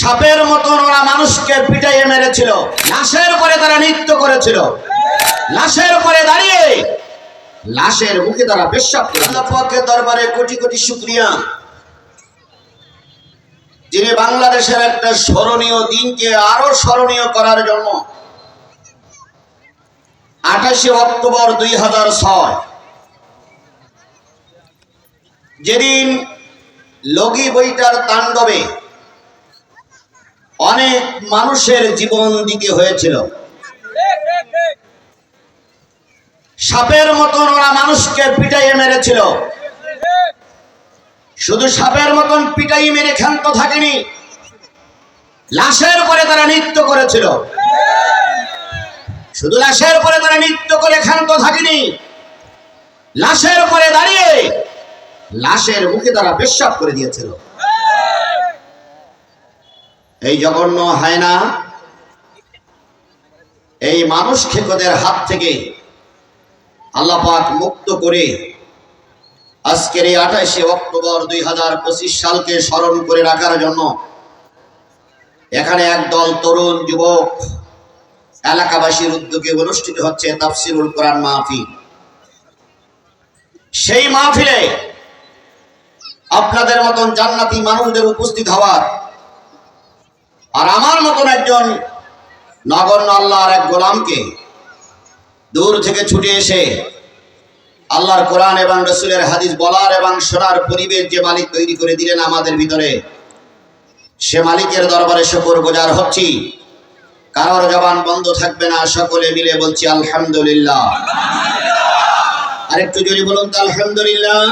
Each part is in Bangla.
সাপের মতন ওরা মানুষকে পিটাইয়ে মেরেছিল। লাশের পরে তারা নৃত্য করেছিল। লাশের পরে দাঁড়িয়ে লাশের মুখে তারা পেশাব করে দরবারে কোটি কোটি শুক্রিয়া। যিনি বাংলাদেশের একটা স্মরণীয় দিনকে আরও স্মরণীয় করার জন্য আঠাশে অক্টোবর দুই হাজার ছয়, যেদিন লগি বইটার তাণ্ডবে অনেক মানুষের জীবন দিতে হয়েছিল। সাপের মতন ওরা মানুষকে পিটাইয়ে মেরেছিল। শুধু সাপের মতন পিটাই মেরে ক্ষান্ত থাকেনি, লাশের পরে তারা নৃত্য করেছিল। শুধু লাশের পরে তারা নৃত্য করে ক্ষান্ত থাকেনি, লাশের পরে দাঁড়িয়ে লাশের মুখে তারা পেশাব করে দিয়েছিল। এই জঘন্য হায়না এই মানুষ খেকদের হাত থেকে আল্লাহ পাক মুক্ত করে আজকের এই আঠাশে অক্টোবর দুই হাজার পঁচিশ সালকে স্মরণ করে রাখার জন্য এখানে একদল তরুণ যুবক এলাকাবাসীর উদ্যোগে অনুষ্ঠিত হচ্ছে তাফসিরুল কোরআন মাহফিল। সেই মাহফিলে আপনাদের মতন জান্নাতি মানুষদের উপস্থিত হওয়ার আর আমার মতন একজন নগণ্য আল্লাহর এক গোলামকে দূর থেকে ছুটে এসে আল্লাহর কোরআন এবং রসুলের হাদিস বলার এবং শোনার পরিবেশ যে মালিক তৈরি করে দিলেন আমাদের ভিতরে, সে মালিকের দরবারে শকর গোজার হচ্ছি। কারোর জবান বন্ধ থাকবে না, সকলে মিলে বলছি আলহামদুলিল্লাহ। আরেকটু জোরে বলুন তো আলহামদুলিল্লাহ।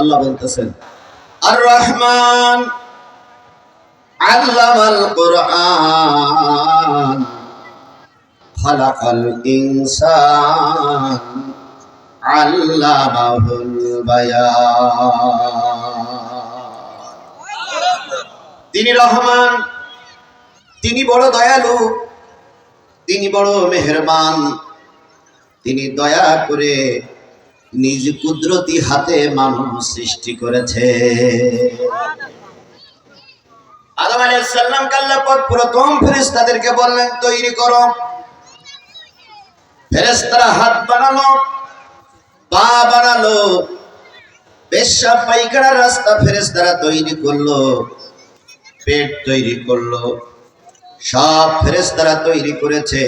আল্লাহ বলতেছেন আর রহমান তিনি রহমান, তিনি বড় দয়ালু, তিনি বড় মেহেরবান, তিনি দয়া করে নিজ কুদরতি হাতে মানুষ সৃষ্টি করেছে। আদম আল্লাহ পাক প্রথম ফেরেশতাদেরকে বললেন, তৈরি করো। ফেরেশতারা হাত বানালো পা বানালো পেশাব পায়খানার রাস্তা ফেরেশতারা তৈরি করল, পেট তৈরি করল, সব ফেরেশতারা তৈরি করেছে।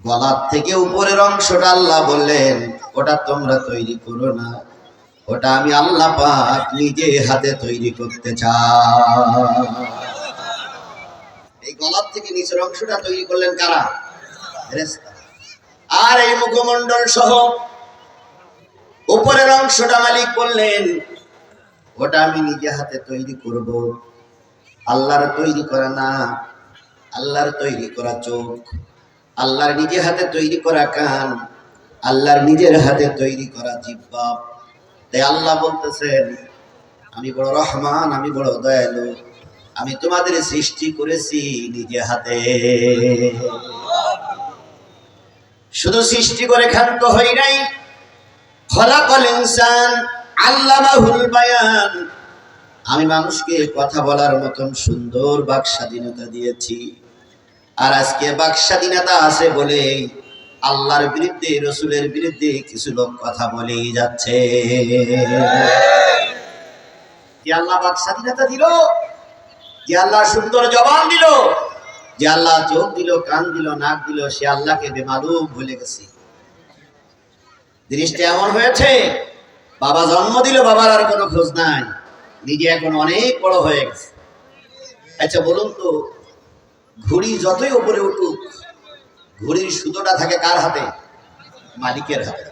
গলার থেকে উপরের অংশটা আল্লাহ বললেন, ওটা তোমরা তৈরি করো না। ওটা আমি আল্লাহ পাক নিজে হাতে তৈরি করতে চাই। এই গলার থেকে নিচের অংশটা তৈরি করলেন কারা? আর এই মুখমণ্ডল সহ উপরের অংশটা মালিক বললেন ওটা আমি নিজে হাতে তৈরি করব। আল্লাহর তৈরি করা না আল্লাহর তৈরি করা চোখ, আল্লাহর নিজে হাতে তৈরি করা কান, আল্লাহর নিজের হাতে তৈরি করা জিব্বা। তাই আল্লাহ বলতেছেন, আমি বড় রহমান, আমি বড় দয়ালু, আমি তোমাদের সৃষ্টি করেছি নিজে হাতে। শুধু সৃষ্টি করে ক্ষান্ত হই নাই। খলাকল ইনসান, আল্লামাহুল বায়ান। আমি মানুষকে কথা বলার মতন সুন্দর বাক স্বাধীনতা দিয়েছি। আর আজকে বাক স্বাধীনতা আছে বলে আল্লাহর বিরুদ্ধে, রসুলের বিরুদ্ধে কিছু লোক কথা বলেই যাচ্ছে। স্বাধীনতা দিল, যে আল্লাহ সুন্দর জবান দিল, যে আল্লাহ চোখ দিল, কান দিল, নাক দিল, সে আল্লাহকে বেমালুম ভুলে জিনিসটা এমন হয়েছে, বাবা জন্ম দিল, বাবার আর কোনো খোঁজ নাই, নিজে এখন অনেক বড় হয়ে গেছে। আচ্ছা বলুন তো, ঘুড়ি যতই উপরে উঠুক ঘুড়ির সুতোটা থাকে কার হাতে? মালিকের হাতে।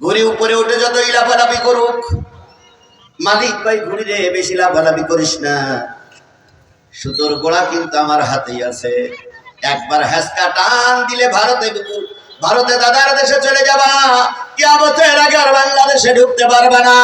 ঘুড়ি উপরে উঠে যত লাফালাফি করুক, মালিক ভাই ঘুড়ি রে বেশি লাফালাফি করিস না। সুতোর গোড়া কিন্তু আমার হাতেই আছে। একবার হ্যাসকা টান দিলে ভারতে ভারতে দাদার দেশে চলে যাবা। কিয়ামতের আগে আর বাংলাদেশে ঢুকতে পারবে না।